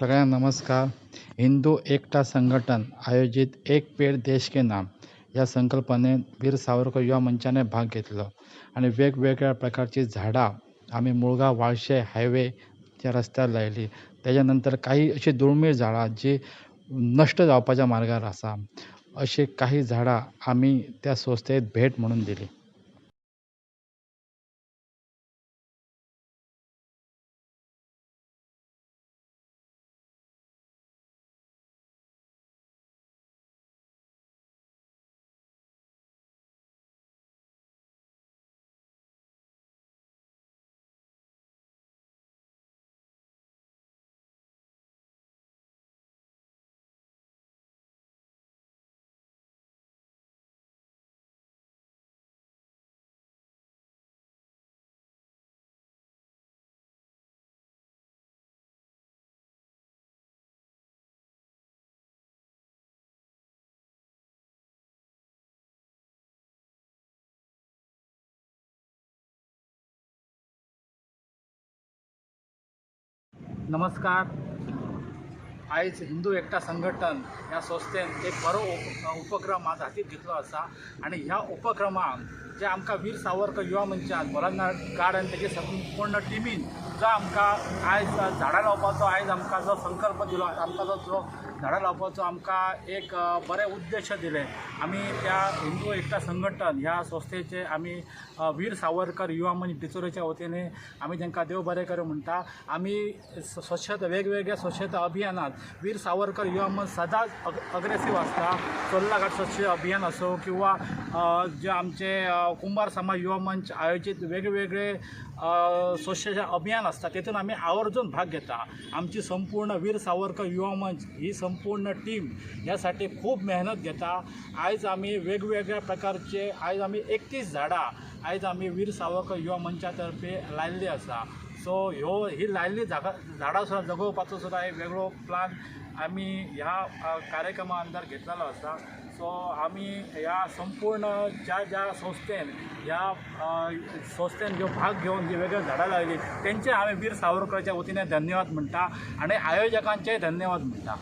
सगळ्यांना नमस्कार. हिंदू एकता संघटन आयोजित एक पेड देश के नाम. या संकल्पनेत वीर सावरकर युवा मंचाने भाग घेतला आणि वेगवेगळ्या प्रकारची झाडां आम्ही मुळगा वाळशे हायवेच्या रस्त्यार लायली त्याच्यानंतर काही अशी दुर्मीळ झाडां जी नश्ट जावपाच्या मार्गार आसा अशी काही झाडां आमी त्या संस्थेक भेट म्हणून दिली. नमस्कार. आयज हिंदू एकटा संघटन ह्या संस्थेन एक बरो उपक्रम आज हातीत घेतलो आसा. आनी ह्या उपक्रमाक जे आमकां वीर सावरकर युवा मंचान मोराना गार्ड आनी तेजे संपूर्ण टिमीन जो आमकां आयज झाडां लावपाचो आयज आमकां जो संकल्प दिलो आमकां जो जो झाडां लावपाचो आमकां एक बरें उद्देश दिलें. आमी त्या हिंदू एकता संघटन ह्या संस्थेचे आमी वीर सावरकर युवा मंच डिचोरेच्या वतीने आमी तांकां देव बरें करूं म्हणटा आमी स्वच्छता वेगवेगळ्या स्वच्छता अभियानात वीर सावरकर युवा मंच सदांच अग अग्रेसीव आसता चोल्ला घाट स्वच्छ अभियान असो किंवा जे आमचे कुंभार समाज युवा मंच आयोजीत वेगवेगळे स्वच्छता अभियान असता तेतून आमी आवर्जून भाग घेता. आमची संपूर्ण वीर सावरकर युवा मंच ही संपूर्ण टीम यासाठी खूप मेहनत घेता. आयज आमी वेगवेगळ्या प्रकारचे आयज आमी एकतीस झाडां आयज आमी वीर सावरकर युवा मंचा तर्फे लायल्ली आसा सो ह्यो ही लायल्ली झाडा झाडां सुद्दां जगोवपाचो सुद्दां एक वेगळो प्लान आमी ह्या कार्यक्रमा अंदर घेतलेलो आसा सो आमी ह्या संपूर्ण ज्या ज्या संस्थेन ह्या संस्थेन ज्यो भाग घेवन जी वेगळी झाडां लायली तेंचे हांवें वीर सावरकरच्या वतीने धन्यवाद म्हणटा आनी आयोजकांचेय धन्यवाद म्हणटा